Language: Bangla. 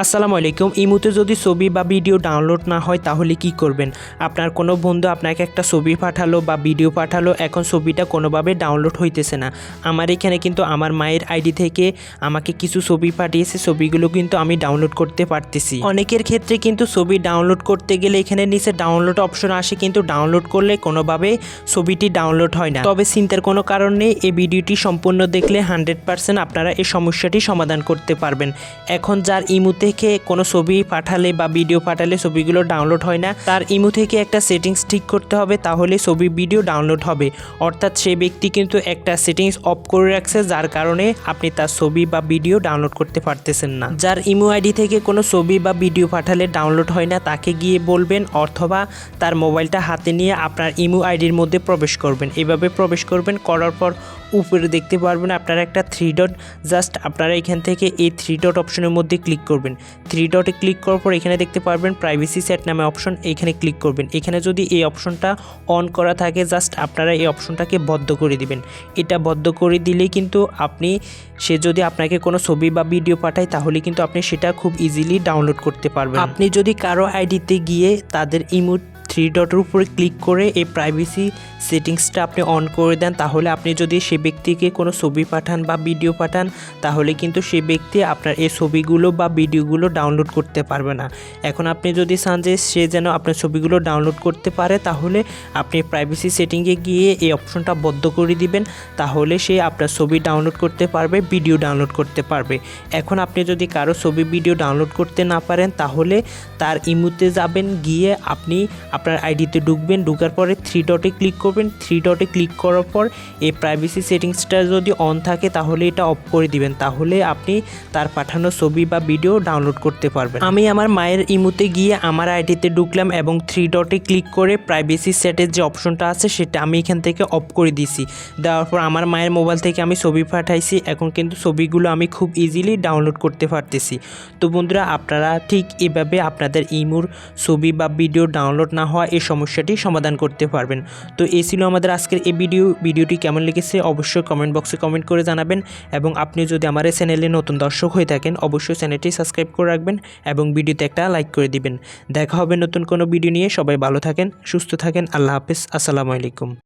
আসসালামু আলাইকুম। ইমুতে যদি ছবি বা ভিডিও ডাউনলোড না হয়, তাহলে কি করবেন? আপনার কোনো বন্ধু আপনাকে একটা ছবি পাঠালো বা ভিডিও পাঠালো, এখন ছবিটা কোনোভাবে ডাউনলোড হইতেছে না। আমার এখানে কিন্তু আমার মায়ের আইডি থেকে আমাকে কিছু ছবি পাঠিয়েছে, ছবিগুলো কিন্তু আমি ডাউনলোড করতে পারতেছি। অনেকের ক্ষেত্রে কিন্তু ছবি ডাউনলোড করতে গেলে এখানে নিচে ডাউনলোড অপশন আসে, কিন্তু ডাউনলোড করলে কোনোভাবে ছবিটি ডাউনলোড হয় না। তবে চিন্তার কোনো কারণ নেই, এই ভিডিওটি সম্পূর্ণ দেখলে হান্ড্রেড পার্সেন্ট আপনারা এই সমস্যাটি সমাধান করতে পারবেন। এখন যার ইমু থেকে কোনো ছবি পাঠালে বা ভিডিও পাঠালে ছবিগুলো ডাউনলোড হয় না। তার ইমু থেকে একটা সেটিংস ঠিক করতে হবে, তাহলে ছবি ভিডিও ডাউনলোড হবে। অর্থাৎ সে ব্যক্তি কিন্তু একটা সেটিংস অফ করে রাখছে, যার কারণে আপনি তার ছবি বা ভিডিও ডাউনলোড করতে পারতেছেন না। যার ইমো আইডি থেকে কোনো ছবি বা ভিডিও পাঠালে ডাউনলোড হয় না, তাকে গিয়ে বলবেন অথবা তার মোবাইলটা হাতে নিয়ে আপনার ইমো আইডির মধ্যে প্রবেশ করবেন। এভাবে প্রবেশ করবেন, করার পর উপরে দেখতে পারবেন আপনারা একটা থ্রি ডট জাস্ট আপনারা এখান থেকে এই থ্রি ডট অপশনের মধ্যে ক্লিক করবেন। থ্রি ডটে ক্লিক করার পর এখানে দেখতে পারবেন প্রাইভেসি সেট নামে অপশন এখানে ক্লিক করবেন। এখানে যদি এই অপশনটা অন করা থাকে জাস্ট আপনারা এই অপশনটাকে বদ্ধ করে দিবেন। এটা বদ্ধ করে দিলেই কিন্তু আপনি, সে যদি আপনাকে কোনো ছবি বা ভিডিও পাঠায়, তাহলে কিন্তু আপনি সেটা খুব ইজিলি ডাউনলোড করতে পারবেন। আপনি যদি কারও আইডিতে গিয়ে তাদের ইমোট থ্রি ডটের উপরে ক্লিক করে এই প্রাইভেসি সেটিংসটা আপনি অন করে দেন, তাহলে আপনি যদি সে ব্যক্তিকে কোনো ছবি পাঠান বা ভিডিও পাঠান, তাহলে কিন্তু সে ব্যক্তি আপনার এই ছবিগুলো বা ভিডিওগুলো ডাউনলোড করতে পারবে না। এখন আপনি যদি চান যে সে যেন আপনার ছবিগুলো ডাউনলোড করতে পারে, তাহলে আপনি প্রাইভেসি সেটিংয়ে গিয়ে এই অপশনটা বদ্ধ করে দিবেন, তাহলে সে আপনার ছবি ডাউনলোড করতে পারবে ভিডিও ডাউনলোড করতে পারবে। এখন আপনি যদি কারও ছবি ভিডিও ডাউনলোড করতে না পারেন, তাহলে তার ইমুতে যাবেন, গিয়ে আপনি আপনার আইডিতে ঢুকবেন, ঢুকার পরে থ্রি ডটে ক্লিক করবেন। থ্রি ডটে ক্লিক করার পর এই প্রাইভেসি সেটিংসটা যদি অন থাকে তাহলে এটা অফ করে দিবেন। তাহলে আপনি তার পাঠানো ছবি বা ভিডিও ডাউনলোড করতে পারবেন। আমি আমার মায়ের ইমুতে গিয়ে আমার আইডিতে ঢুকলাম এবং থ্রি ডটে ক্লিক করে প্রাইভেসি সেটের যে অপশনটা আছে সেটা আমি এখান থেকে অফ করে দিছি। দেওয়ার পর আমার মায়ের মোবাইল থেকে আমি ছবি পাঠাইছি। এখন কিন্তু ছবিগুলো আমি খুব ইজিলি ডাউনলোড করতে পারতেছি। তো বন্ধুরা, আপনারা ঠিক এভাবে আপনাদের ইমুর ছবি বা ভিডিও ডাউনলোড না হওয়া এই সমস্যাটি সমাধান করতে পারবেন। তো এই ছিল আমাদের আজকের এই ভিডিও। ভিডিওটি কেমন লেগেছে অবশ্যই কমেন্ট বক্সে কমেন্ট করে জানাবেন এবং আপনি যদি আমার এই চ্যানেলে নতুন দর্শক হয়ে থাকেন, অবশ্যই চ্যানেলটি সাবস্ক্রাইব করে রাখবেন এবং ভিডিওতে একটা লাইক করে দিবেন। দেখা হবে নতুন কোনো ভিডিও নিয়ে। সবাই ভালো থাকেন, সুস্থ থাকেন। আল্লাহ হাফিজ। আসসালামু আলাইকুম।